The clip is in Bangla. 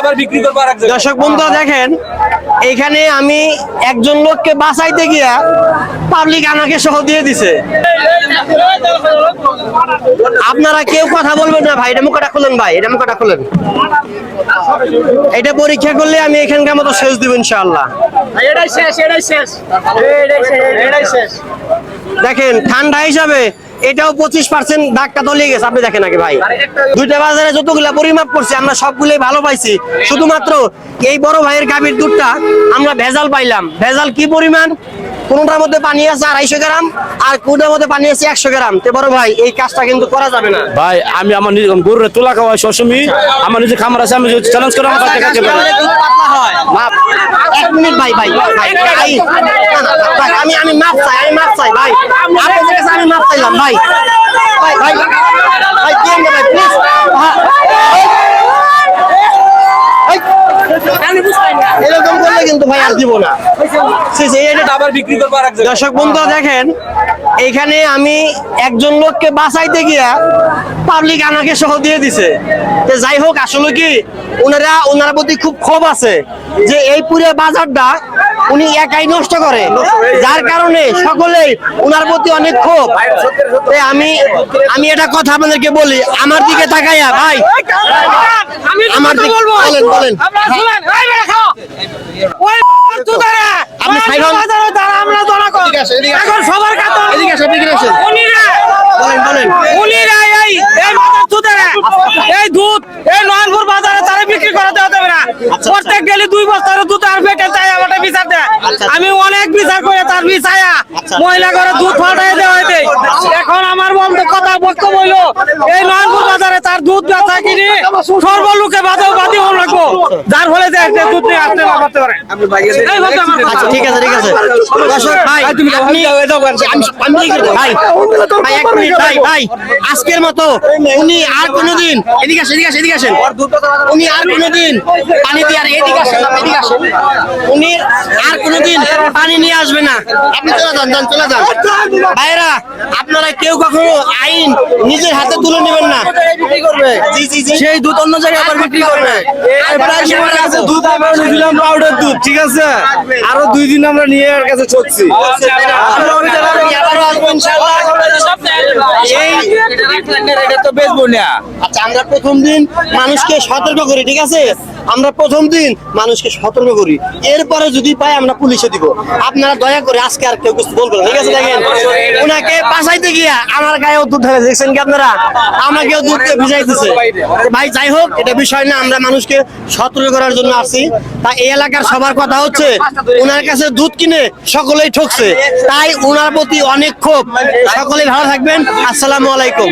আবার বিক্রি করব আর দর্শক বন্ধুরা দেখেন এখানে আমি একজন লোককে বাঁচাইতে গিয়া পাবলিক আমাকে সহ দিয়ে দিছে। আপনারা কেউ কথা বলবেন না ভাই এটা মুখটা খুলেন ভাই এটা মুখটা খুলেন। এটা পরীক্ষা করলে আমি এখানকার মতো শেষ দিব ইনশাআল্লাহ। দেখেন ঠান্ডা হিসাবে এটাও পঁচিশ পার্সেন্ট দাগটা তলিয়ে গেছে আপনি দেখেন আগে ভাই। দুইটা বাজারে যতগুলা পরিমাপ করছি আমরা সবগুলোই ভালো পাইছি। শুধুমাত্র এই বড় ভাইয়ের গাভীর দুধটা আমরা ভেজাল পাইলাম। ভেজাল কি পরিমাণ? কোনটার মধ্যে পানি আছে আড়াইশো গ্রাম আর কোনটার মধ্যে পানি আছে একশো গ্রাম। তে বড় ভাই এই কাজটা কিন্তু করা যাবে না। ভাই আমি আমার নিজে গরুরে তোলা খাওয়াই সবসময় আমার নিজে খামার আছে আমি চ্যালেঞ্জ করে আমার কাছে হয়। এক মিনিট ভাই ভাই ভাই, আমি আমি মাপ চাই আমি মাপ চাই ভাই আপনাদের কাছে আমি মাপ চাইলাম ভাই ভাই ভাই ভাই প্লিজ কিন্তু ভাই আর দিব না। আবার বিক্রি করব। দর্শক বন্ধুরা দেখেন এইখানে আমি একজন লোককে বাঁচাইতে গিয়া পাবলিক আমাকে সহ দিয়ে দিছে। তো যাই হোক আসলে কি ওনারা ওনার প্রতি খুব ক্ষোভ আছে যে এই পুরো বাজারটা উনি একাই নষ্ট করে। যার কারণে সকলেই ওনার প্রতি অনেক ক্ষোভ। আমি আমি এটা কথা আপনাদেরকে বলি আমার দিকে তাকাইয়া ভাই আমার দিকে বলেন বলেন। আপনি সাইড আমরা দোনা কর। এদিকে আসেন, এদিকে আসেন। এখন সবার কাছে এদিকে আসেন, এদিকে আসেন। উনিরা বলেন বলেন। উনিরা এই তুদারে এই দুধ এই নয়নপুর বাজারে তারা বিক্রি করাতে হবে না। প্রত্যেক গেলে দুই বস্তার দুধ আর বেটে চাই আমাদের বিচার দেয় আচ্ছা। আমি অনেক বিচার করে তার বিচায়া। মহিলা ঘরে দুধ ফাটাই দেওয়া এখন আমার বন্ধ কথা বক্তব্য হইল এই নয়নপুর বাজারে তার দুধ বেচা কিনে সর্বলোকে বাধা বাদী হন রাখব যার ফলে যে একটা দুধ নিয়ে আসতে না পারে। আচ্ছা ঠিক আছে ঠিক আছে। দর্শক ভাই আপনি আমি- আমি কি করব? ভাই ভাই এক মিনিট ভাই ভাই আজকের মতো উনি আর কোনোদিন এদিকে আসেন এদিকে আসেন এদিকে আসেন। উনি আর কোনোদিন পানি দিয়ে আর এদিকে আসেন এদিকে আসেন। উনি আর কোনোদিন পানি নিয়ে আসবে না। আপনি চলে যান যান চলে যান। ভাইরা আপনারা কেউ কখনো আইন নিজের হাতে তুলে নেবেন না। জি জি জি। সেই দুধ অন্য জায়গায় আবার বিক্রি করবে। প্রায় সময় কাছে দুধ আমরা নিয়েছিলাম পাউডার দুধ ঠিক আছে? আরও দুই দিন আমরা নিয়ে কাছে তো বেচবো না আচ্ছা আমরা প্রথম দিন মানুষকে সতর্ক করি ঠিক আছে? আমরা প্রথম দিন মানুষকে সতর্ক করি। এরপরে যদি পাই আমরা পুলিশে দিব। আপনারা দয়া করে আজকে আর কেউ কিছু বলবেন ঠিক আছে, দেখেন? ওনাকে বাঁচাইতে গিয়া আমার গায়েও দুধ ঢেলে, দেখছেন কি আপনারা? আমাকেও দুধ ভিজাইতেছে। ভাই, যাই হোক, এটা বিষয় না, আমরা মানুষকে সতর্ক করার জন্য আসি তা এই এলাকার সবার কথা হচ্ছে ওনার কাছে দুধ কিনে সকলেই ঠকছে। তাই ওনার প্রতি অনেক ক্ষোভ। সকলেই ভালো থাকবেন। আসসালামু আলাইকুম।